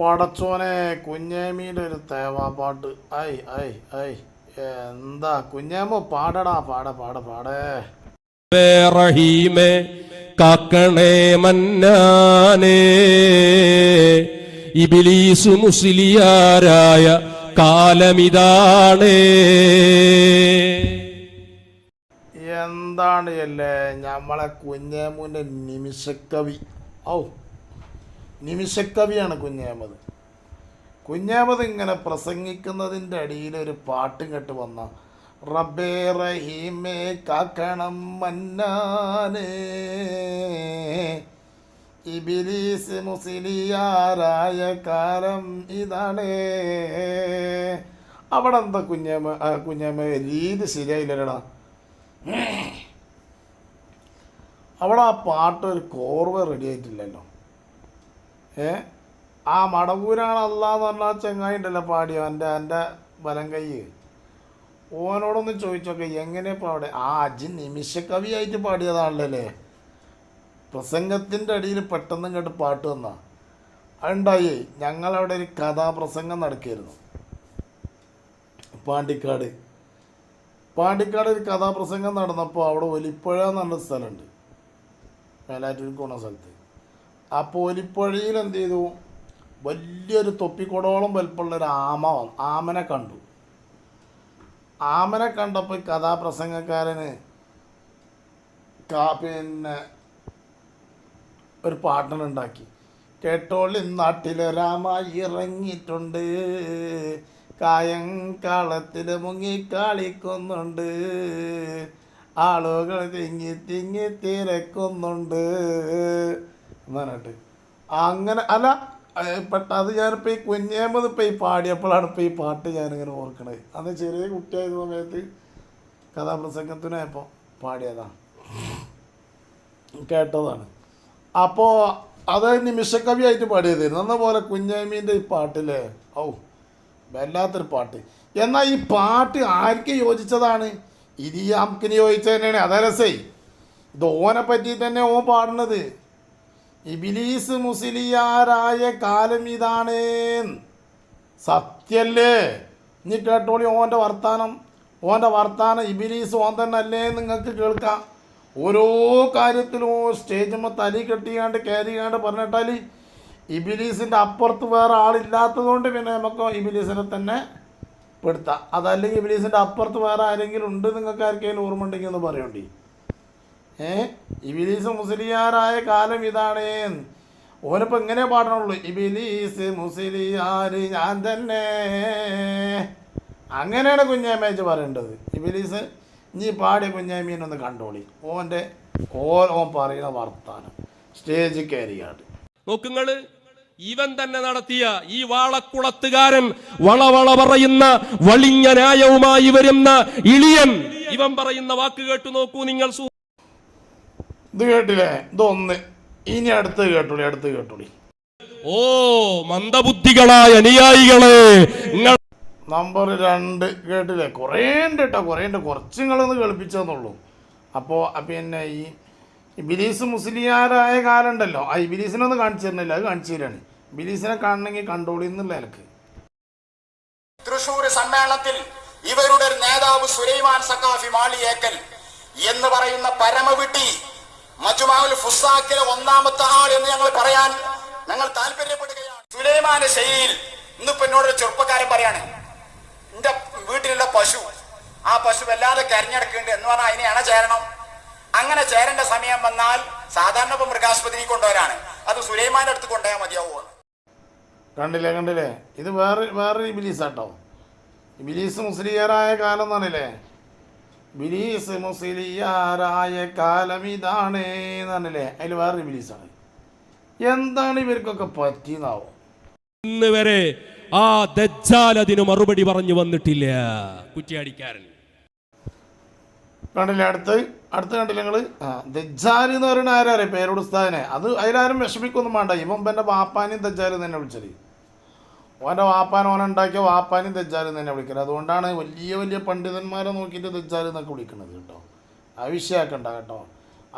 പടച്ചോനെ കുഞ്ഞേമീന്റെ ഒരു തേവാപ്പാട്ട്. I I I. എന്താ കുഞ്ഞേമോ? പാടടാ പാട പാട പാടേ. റഹീമേ കാക്കണേ മന്നാനേ. ഇബിലീസു മുസ്ലിയാരായ കാലമിതാണേ. എന്താണ് അല്ലേ നമ്മളെ നിമിഷ നിമിഷക്കവി. ഔ. നിമിഷക്കവിയാണ് കുഞ്ഞേമത്. കുഞ്ഞേമത് ഇങ്ങനെ പ്രസംഗിക്കുന്നതിന്റെ അടിയിൽ ഒരു പാട്ടും കേട്ട് വന്ന റബ്ബേ റഹീമേ കാക്കണം മന്നാനേ ഇബിലീസ് മുസ്ലിയാരായ കാലം ഇതാണേ. അവിടെ എന്താ കുഞ്ഞേമ കുഞ്ഞമ്മ കുഞ്ഞേമ രീതി ശരിയായില്ലടാ അവിടെ ആ പാട്ട് ഒരു കോർവ റെഡി ആയിട്ടില്ലല്ലോ. ഏ? ആ മടവൂരാണ് അല്ലാന്ന് പറഞ്ഞാൽ ചെങ്ങായി ഉണ്ടല്ലോ പാടിയോ? എന്റെ എന്റെ വലം കൈ. ഓനോടൊന്ന് ചോദിച്ചോക്കെ എങ്ങനെ പാടെ ആ അജി നിമിഷക്കവിയായിട്ട് പാടിയതാണല്ലേ പ്രസംഗത്തിന്റെ അടിയിൽ പെട്ടെന്ന് ഇങ്ങോട്ട് പാട്ട് വന്നാ. അതുണ്ടായി ഞങ്ങളവിടെ ഒരു കഥാപ്രസംഗം നടക്കുകയായിരുന്നു. പാണ്ടിക്കാട്. പാണ്ടിക്കാട് ഒരു കഥാപ്രസംഗം നടന്നപ്പോൾ അവിടെ ഒലിപ്പുഴ എന്ന് പറഞ്ഞ സ്ഥലമുണ്ട്. മേലാറ്റൂർ പോണ സ്ഥലത്ത്. അപ്പോൾ പോലിപ്പുഴയിൽ എന്ത് ചെയ്തു? വലിയൊരു തൊപ്പിക്കൊടോളം വലിപ്പമുള്ള ഒരു ആമ ആമനെ കണ്ടു. ആമനെ കണ്ടപ്പോൾ കഥാപ്രസംഗക്കാരന് കാ പിന്നെ ഒരു പാട്ടനുണ്ടാക്കി കേട്ടോളി നാട്ടിലൊരാമ ഇറങ്ങിയിട്ടുണ്ട്. മുങ്ങി കളിക്കുന്നുണ്ട്. ആളുകൾ തിങ്ങി തിങ്ങി തിരക്കുന്നുണ്ട്. എന്നിട്ട് അങ്ങനെ അല്ല ഏ, പെട്ട അത് ഞാനിപ്പോൾ ഈ കുഞ്ഞേമത് ഇപ്പോൾ ഈ പാടിയപ്പോഴാണ് ഇപ്പോൾ ഈ പാട്ട് ഞാനിങ്ങനെ ഓർക്കണത്. അന്ന് ചെറിയ കുട്ടിയായ സമയത്ത് കഥാപ്രസംഗത്തിനായപ്പോൾ പാടിയതാണ് കേട്ടതാണ്. അപ്പോൾ അത് നിമിഷക്കവിയായിട്ട് പാടിയതായിരുന്നു. എന്ന പോലെ കുഞ്ഞാമീന്റെ ഈ പാട്ടില്ലേ? ഔ വല്ലാത്തൊരു പാട്ട്. എന്നാൽ ഈ പാട്ട് ആർക്ക് യോജിച്ചതാണ്? ഇരിയാംക്കിന് യോജിച്ചത് തന്നെയാണ് അതേ രസേ ഇത് ഓനെ പറ്റി തന്നെ ഓൻ പാടുന്നത്. ഇബിലീസ് മുസ്ലിയാരായ കാലം ഇതാണ്. സത്യല്ലേ? നീ കേട്ടോളി ഓന്റെ വർത്താനം. ഓന്റെ വർത്താനം ഇബിലീസ് ഓൻ തന്നെ അല്ലേ നിങ്ങൾക്ക് കേൾക്കാം. ഓരോ കാര്യത്തിലും സ്റ്റേജുമ്പോൾ തലി കെട്ടിയാണ്ട് കയറിയാണ്ട് പറഞ്ഞിട്ടാൽ ഇബിലീസിന്റെ അപ്പുറത്ത് വേറെ ആളില്ലാത്തതുകൊണ്ട് പിന്നെ നമുക്ക് ഇബിലീസിനെ തന്നെ പെടുത്താം. അതല്ലെങ്കിൽ ഇബിലീസിന്റെ അപ്പുറത്ത് വേറെ ആരെങ്കിലും ഉണ്ട് നിങ്ങൾക്ക് ആർക്കെങ്കിലും ഓർമ്മ ഉണ്ടെങ്കിൽ ഒന്ന് പറയണ്ടേ. ഏ? ഇബിലീസ് മുസ്ലിയാരായ കാലം ഇതാണ്. ഓനിപ്പോൾ ഇങ്ങനെ പാടണുള്ളൂ? ഇബിലീസ് മുസ്ലിയാര് ഞാൻ തന്നെ. അങ്ങനെയാണ് കുഞ്ഞാമേച്ച് പറയേണ്ടത്. ഇബിലീസ് നീ പാടിയ കുഞ്ഞാമീനൊന്ന് കണ്ടോളി. ഓന്റെ ഓൻ പറയുന്ന വർത്താനം. സ്റ്റേജ് കയറിയാണ് നോക്കുങ്ങൾ ഇവൻ തന്നെ നടത്തിയ ഈ വാളക്കുളത്തുകാരൻ വളവള പറയുന്ന വളിഞ്ഞ ന്യായവുമായി വരുന്ന ഇളിയൻ. ഇവൻ പറയുന്ന വാക്ക് കേട്ടു നോക്കൂ നിങ്ങൾ ഇത് കേട്ടില്ലേ? ഇതൊന്ന്. ഇനി അടുത്ത് കേട്ടോളി അടുത്ത് കേട്ടോളി. ഓ മന്ദബുദ്ധികളായ അനുയായികളെ നിങ്ങൾ നമ്പർ രണ്ട് കേട്ടില്ലേ? കുറേ ഉണ്ട് കേട്ടോ കുറേ ഉണ്ട് കുറച്ച് നിങ്ങളൊന്ന് കേൾപ്പിച്ചതെന്നുള്ളൂ അപ്പോൾ പിന്നെ ഈ ബിലീസ് മുസ്ലിയാരായ കാലം ഉണ്ടല്ലോ ആ ഇബിലീസിനെ ഒന്ന് കാണിച്ചു തരുന്നില്ല. അത് കാണിച്ചു തരാണ്. ബിലീസിനെ കാണണമെങ്കിൽ കണ്ടോളി എന്നുള്ള എനിക്ക് തൃശൂർ സമ്മേളനത്തിൽ ഇവരുടെ നേതാവ് സുലൈമാൻ സക്കാഫി മാളിയേക്കൽ എന്ന് പറയുന്ന പരമവിട്ടി മജുമാവുൽ ഫുസാക്കിലെ ഒന്നാമത്തെ ആൾ എന്ന് ഞങ്ങൾ പറയാൻ ഞങ്ങൾ താല്പര്യപ്പെടുകയാണ്. സുലൈമാന്റെ ശൈലിയിൽ ഇന്നിപ്പോ എന്നോടൊരു ചെറുപ്പക്കാരൻ പറയാണ് എന്റെ വീട്ടിലുള്ള പശു ആ പശു വല്ലാതെ കരഞ്ഞെടുക്കുന്നുണ്ട് എന്ന് പറഞ്ഞാൽ അതിനെ അണ ചേരണം? അങ്ങനെ ചേരേണ്ട സമയം വന്നാൽ സാധാരണ ഇപ്പൊ മൃഗാശുപത്രി കൊണ്ടുവരാണ്. അത് സുലൈമാന്റെ അടുത്ത് കൊണ്ടുപോയാൽ മതിയാവുമോ? കണ്ടില്ലേ കണ്ടില്ലേ? ഇത് വേറെ വേറെ ബിലീസാട്ടോ. ബിലീസ് മുസ്ലിയറായ കാലം എന്നറിയില്ലേ ബിലീസ് മുസ്ലിയാരായ കാലം ഇതാണ് എന്നറിയില്ലേ അതിൽ വേറൊരു ബിലീസാണ് എന്താണ് ഇവർക്കൊക്കെ പറ്റിയെന്നാവോ? ഇന്ന് വരെ ആ ദജ്ജാൽ അതിന് മറുപടി പറഞ്ഞു വന്നിട്ടില്ല. കുറ്റിയാടിക്കാരൻ കണ്ടില്ലേ അടുത്ത്? അടുത്ത് കണ്ടില്ല നിങ്ങൾ ദജ്ജാൽ എന്ന് പറയുന്ന ആരാറിയ പേരോട് ഉസ്താദിനെ. അത് അതിലാരും വിഷമിക്കൊന്നും വേണ്ട. ഇവൻ എന്റെ ബാപ്പാനെയും ദജ്ജാലും തന്നെ വിളിച്ചത്. ഓന്റെ വാപ്പാൻ ഓനുണ്ടാക്കിയ വാപ്പാനും ദജ്ജാലും തന്നെ വിളിക്കുന്നത് അതുകൊണ്ടാണ് വലിയ വലിയ പണ്ഡിതന്മാരെ നോക്കിയിട്ട് ദജ്ജാൽ എന്നൊക്കെ വിളിക്കുന്നത് കേട്ടോ. ആ വിഷയമാക്കണ്ട കേട്ടോ.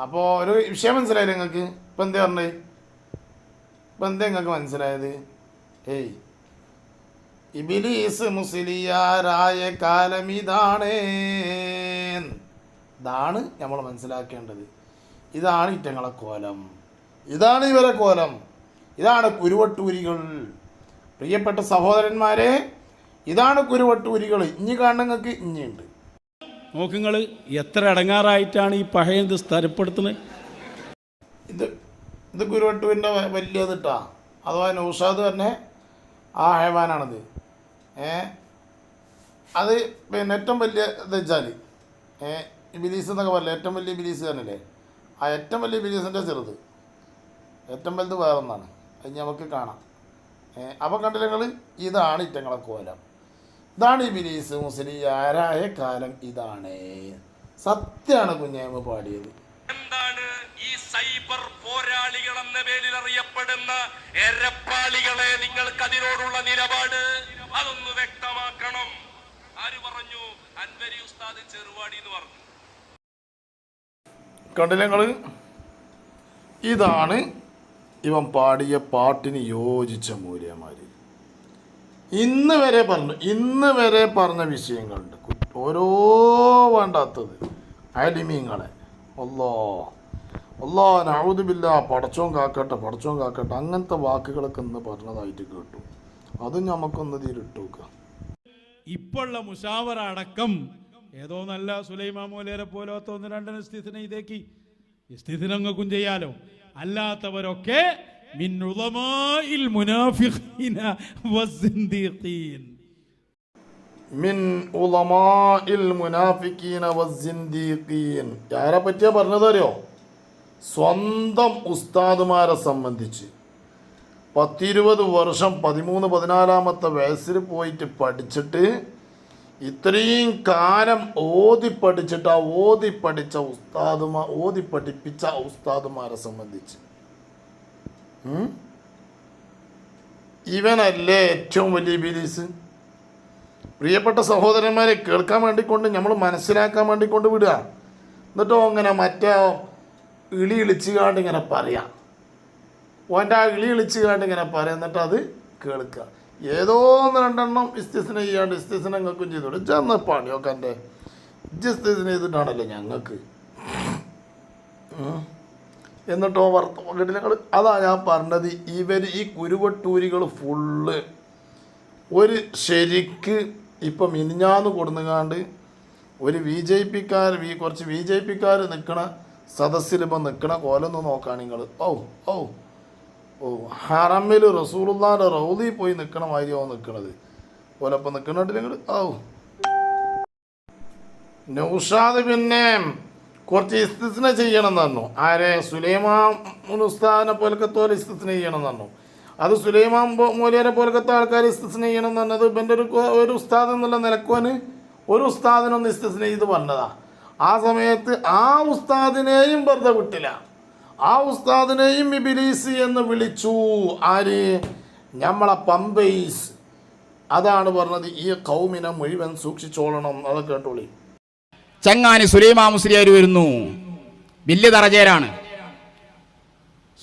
അപ്പോൾ ഒരു വിഷയം മനസ്സിലായില്ലേ നിങ്ങൾക്ക്? ഇപ്പം എന്താ പറഞ്ഞത് ഇപ്പം എന്താ നിങ്ങൾക്ക് മനസ്സിലായത്? ഏയ്. ഇബിലീസ് മുസ്ലിയാരായ കാലം ഇതാണ്. ഇതാണ് നമ്മൾ മനസ്സിലാക്കേണ്ടത്. ഇതാണ് ഇറ്റങ്ങളെ കോലം. ഇതാണ് ഇവരെ കോലം. ഇതാണ് കുരുവട്ടൂരികൾ. പ്രിയപ്പെട്ട സഹോദരന്മാരെ ഇതാണ് കുരുവട്ടൂരികൾ. ഇഞ്ഞി കാണുന്നങ്ങൾക്ക് ഇഞ്ഞിയുണ്ട്. നോക്കുങ്ങൾ എത്ര അടങ്ങാറായിട്ടാണ് ഈ പഴയ ഇത് സ്ഥലപ്പെടുത്തുന്നത് ഇത് ഇത് കുരുവട്ടൂരിന്റെ വലിയത് ഇട്ടാ അഥവാ നൗഷാദ് തന്നെ ആ ഹേവാനാണത്. ഏ? അത് പിന്നെ ഏറ്റവും വലിയ ഇത് വെച്ചാൽ ഏ ബിലീസ് എന്നൊക്കെ പറയില്ല ഏറ്റവും വലിയ ബിലീസ് തന്നെയല്ലേ ആ ഏറ്റവും വലിയ ബിലീസിന്റെ ചെറുത്. ഏറ്റവും വലുത് വേറെ ഒന്നാണ് അത് നമുക്ക് കാണാം. അപ്പം കണ്ടില്ല ഇതാണ് ഇറ്റങ്ങളെ കോലം. ഇതാണ് ഈ ബിലീസ് മുസ്ലിയാരായ കാലം ഇതാണ്. സത്യമാണ് കുഞ്ഞായ്മ പാടിയത്. എന്താണ് ഈ സൈബർ പോരാളികൾ എന്ന പേരിൽ അറിയപ്പെടുന്ന എരപ്പാളികളെ നിങ്ങൾക്ക് അതിനോടുള്ള നിലപാട്? അതൊന്ന് വ്യക്തമാക്കണം. ആര് പറഞ്ഞു? അൻവരി ഉസ്താദ് ചെറുവാടി എന്ന് പറഞ്ഞു. കണ്ടില്ലങ്ങൾ ഇതാണ് ഇവൻ പാടിയ പാട്ടിന് യോജിച്ച മൂല്യമാര്. ഇന്ന് വരെ പറഞ്ഞു ഇന്ന് വരെ പറഞ്ഞ വിഷയങ്ങളുണ്ട്. ഓരോ വേണ്ടാത്തത്. അലിമീങ്ങളെ. ഒല്ലോ ഒല്ലോ നഴുതുമില്ല പടച്ചോൻ കാക്കട്ടെ പടച്ചോൻ കാക്കട്ടെ. അങ്ങനത്തെ വാക്കുകളൊക്കെ ഇന്ന് പറഞ്ഞതായിട്ട് കേട്ടു. അതും നമുക്കൊന്ന് തീരിട്ട് നോക്കുക ഇപ്പോഴുള്ള മുഷാവറ അടക്കം ഏതോ നല്ല സുലൈമാ മൂലേരെ പോലത്തെ ഒന്ന് രണ്ടിന് സ്ഥിതിനെ ഇതേക്ക്. സ്ഥിതിനങ്ങൾക്കും ചെയ്യാലോ? അല്ലാത്തവരൊക്കെ ആരെ പറ്റിയാ പറഞ്ഞതറിയോ സ്വന്തം ഉസ്താദുമാരെ സംബന്ധിച്ച്. പത്തിരുപത് വർഷം പതിമൂന്ന് പതിനാലാമത്തെ വയസ്സിൽ പോയിട്ട് പഠിച്ചിട്ട് ഇത്രയും കാലം ഓതി പഠിച്ചിട്ട് ആ ഓതി പഠിച്ച ഉസ്താദുമാർ ഓതി പഠിപ്പിച്ച ഉസ്താദുമാരെ സംബന്ധിച്ച്? ഇവനല്ലേ ഏറ്റവും വലിയ ബിലീസ് പ്രിയപ്പെട്ട സഹോദരന്മാരെ കേൾക്കാൻ വേണ്ടിക്കൊണ്ട് നമ്മൾ മനസ്സിലാക്കാൻ വേണ്ടിക്കൊണ്ട് വിടുക. എന്നിട്ടോ അങ്ങനെ മറ്റേ ഇളി ഇളിച്ച് കാണ്ട് ഇങ്ങനെ പറയാം. ഓന്റെ ആ ഇളി ഇളിച്ചുകാണ്ട് ഇങ്ങനെ പറയാം. എന്നിട്ട് അത് കേൾക്കുക. ഏതോ ഒന്ന് രണ്ടെണ്ണം ഇസ്തിസിനെ ചെയ്യാണ്ട് ഇസ്തിസിനെ ഞങ്ങൾക്കും ചെയ്തോളൂ. ചെന്ന് പണിയൊക്കെ എന്റെ ഇസ്തിസിനെ ചെയ്തിട്ടാണല്ലോ ഞങ്ങൾക്ക്. എന്നിട്ടോ വർത്ത ഞങ്ങൾ അതാ ഞാൻ പറഞ്ഞത് ഇവർ ഈ കുരുവട്ടൂരികൾ ഫുള്ള് ഒരു ശരിക്ക് ഇപ്പം ഇനിഞ്ഞാന്ന് കൊടുന്നുകാണ്ട് ഒരു ബി ജെ പിക്കാർ കുറച്ച് ബി ജെ പിക്കാർ നിൽക്കണ സദസ്സിലിപ്പം നിൽക്കണ കോലൊന്ന് നോക്കാൻ നിങ്ങൾ ഓ ഓ ഹറമിൽ റസൂലുള്ളാന്റെ റൗദി പോയി നിൽക്കണ മാതിരിയോ നിൽക്കണത് ഓലപ്പം നിൽക്കണിട്ട് നിങ്ങൾ ആവും. നൗഷാദ് പിന്നെ കുറച്ച് ഇസ്തിസ്ന ചെയ്യണം പറഞ്ഞു ആരെ? സുലൈമാൻ ഉസ്താദിനെ പോലക്കത്തെ പോലെ ഇസ്തിസ്ന ചെയ്യണം പറഞ്ഞു അത് സുലൈമാൻ മൂല്യരെ പോലക്കത്തെ ആൾക്കാർ ഇസ്തിസ്ന ചെയ്യണം പറഞ്ഞത് ഇവന്റെ ഒരു ഒരു ഉസ്താദ് എന്നുള്ള നിലക്കോന് ഒരു ഉസ്താദിനൊന്ന് ഇസ്തിസ്ന ചെയ്ത് പറഞ്ഞതാ. ആ സമയത്ത് ആ ഉസ്താദിനെയും വെറുതെ വിട്ടില്ല. ആ ഉസ്താദിനെയും ഇബിലീസ് എന്ന് വിളിച്ചു. ആര്? നമ്മളെ പമ്പൈസ് അതാണ് പറഞ്ഞത് ഈ കൗമിനെ മുഴുവൻ സൂക്ഷിച്ചോളണം. അത് കേട്ടോളി. ചങ്ങാനി സുലൈമാ മുസ്ലിയാർ വരുന്നു. വലിയ തറചേരാണ്.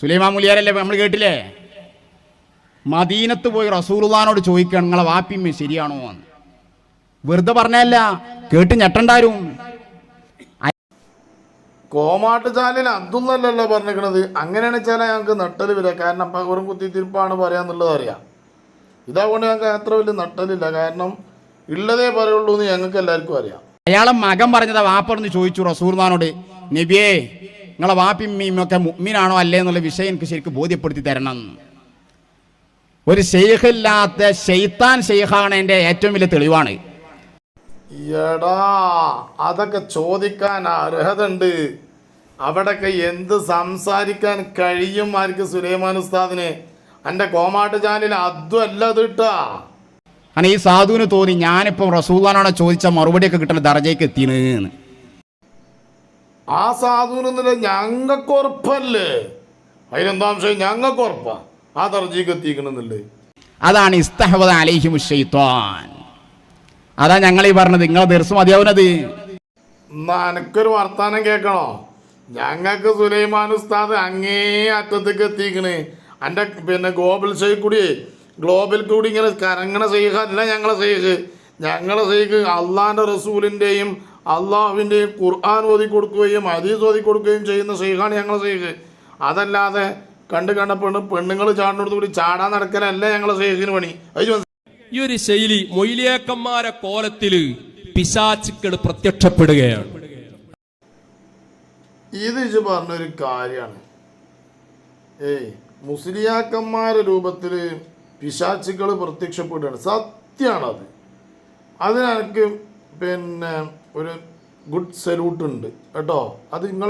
സുലൈമാ മുലിയാരല്ലേ നമ്മൾ കേട്ടില്ലേ? മദീനത്ത് പോയി റസൂലുള്ളാനോട് ചോദിക്കണം നിങ്ങളെ വാപ്പിമ്മ ശരിയാണോ? എന്ന്. വെറുതെ പറഞ്ഞല്ല കേട്ട് ഞെട്ടണ്ടാരും. കോമാട്ട് ചാലിൽ അതൊന്നല്ലല്ലോ പറഞ്ഞിരിക്കണത്. അങ്ങനെയാണ് വെച്ചാൽ ഞങ്ങൾക്ക് നട്ടൽ വരിക. കാരണം വെറും കുത്തിത്തിരിപ്പാണ് പറയാന്നുള്ളത് അറിയാം. ഇതാകൊണ്ട് ഞങ്ങൾക്ക് അത്ര വലിയ നട്ടലില്ല. കാരണം ഉള്ളതേ പറയുള്ളൂ എന്ന് ഞങ്ങൾക്ക് എല്ലാവർക്കും അറിയാം. അയാളെ മകൻ പറഞ്ഞതാ വാപ്പറന്ന് ചോദിച്ചു റസൂർമാനോട് നബിയേ നിങ്ങളെ വാപ്പിമ്മയും ഒക്കെ മുഗ്മിനാണോ അല്ലേ എന്നുള്ള വിഷയം എനിക്ക് ശരിക്കും ബോധ്യപ്പെടുത്തി തരണം. ഒരു ഷെയ്ഖില്ലാത്ത ഷെയ്ത്താൻ ഷെയ്ഖാണ് എന്റെ ഏറ്റവും വലിയ തെളിവാണ്. എടാ അതൊക്കെ ചോദിക്കാൻ അർഹതയുണ്ട് അവിടൊക്കെ എന്ത് സംസാരിക്കാൻ കഴിയും ആർക്ക് സുലൈമാൻ ഉസ്താദിന്. എന്റെ കോമാട്ട് ചാനൽ അതും അല്ല അത് ഇട്ടാ. അങ്ങനെ ഈ സാധുവിന് തോന്നി ഞാനിപ്പം റസൂദാനോട് ചോദിച്ച മറുപടിയൊക്കെ കിട്ടുന്ന ദർജയ്ക്ക് എത്തിയെന്ന് ആ സാധുവിനൊന്നുമില്ല ഞങ്ങൾക്ക് ഉറപ്പല്ലേ അതിനെന്താ വിഷയം ഞങ്ങൾക്ക് ഉറപ്പാ ആ ദർജയ്ക്ക് എത്തിക്കണമെന്നില്ലേ അതാണ് ഇസ്തഹബദ് അലൈഹിമു ഷെയ്ത്താൻ അതാ ഞങ്ങൾ ഈ പറഞ്ഞത്. നിങ്ങളെ ദിവസം മതിയാവുന്നത്. എനിക്കൊരു വർത്താനം കേൾക്കണോ ഞങ്ങൾക്ക് സുലൈമാൻ ഉസ്താദ് അങ്ങേ അറ്റത്തേക്ക് എത്തിക്കണ്. എന്റെ പിന്നെ ഗ്ലോബൽ ഷെയ്ഖ് കൂടി ഗ്ലോബൽ കൂടി ഇങ്ങനെ കരങ്ങണ സെയ്ഖ് അല്ല ഞങ്ങളെ സെയ്ഖ് ഞങ്ങളെ സെയ്ഖ് അള്ളാന്റെ റസൂലിന്റെയും അള്ളാഹുവിന്റെയും ഖുർആൻ ഓതി കൊടുക്കുകയും ഹദീസ് ഓതി കൊടുക്കുകയും ചെയ്യുന്ന സെയ്ഖാണ് ഞങ്ങളെ സെയ്ഖ് അതല്ലാതെ കണ്ട് കണ്ട പെണ്ണ് പെണ്ണുങ്ങൾ ചാടിനോട് കൂടി ചാടാൻ നടക്കലല്ല ഞങ്ങളെ സെയ്ഖിന് പണി. അത്? ഈ ഒരു ശൈലി മൊയിലിയാക്കന്മാരെ കോലത്തിൽ പിശാച്ചുക്കൾ പ്രത്യക്ഷപ്പെടുകയാണ്. ഇത് ഇജ് പറഞ്ഞൊരു കാര്യമാണ് ഏയ് മുസ്ലിയാക്കന്മാരെ രൂപത്തിൽ പിശാച്ചുക്കൾ പ്രത്യക്ഷപ്പെടുകയാണ്. അത് അതിനെനിക്ക് പിന്നെ ഒരു ഗുഡ് സല്യൂട്ട് ഉണ്ട് കേട്ടോ? അത് നിങ്ങൾ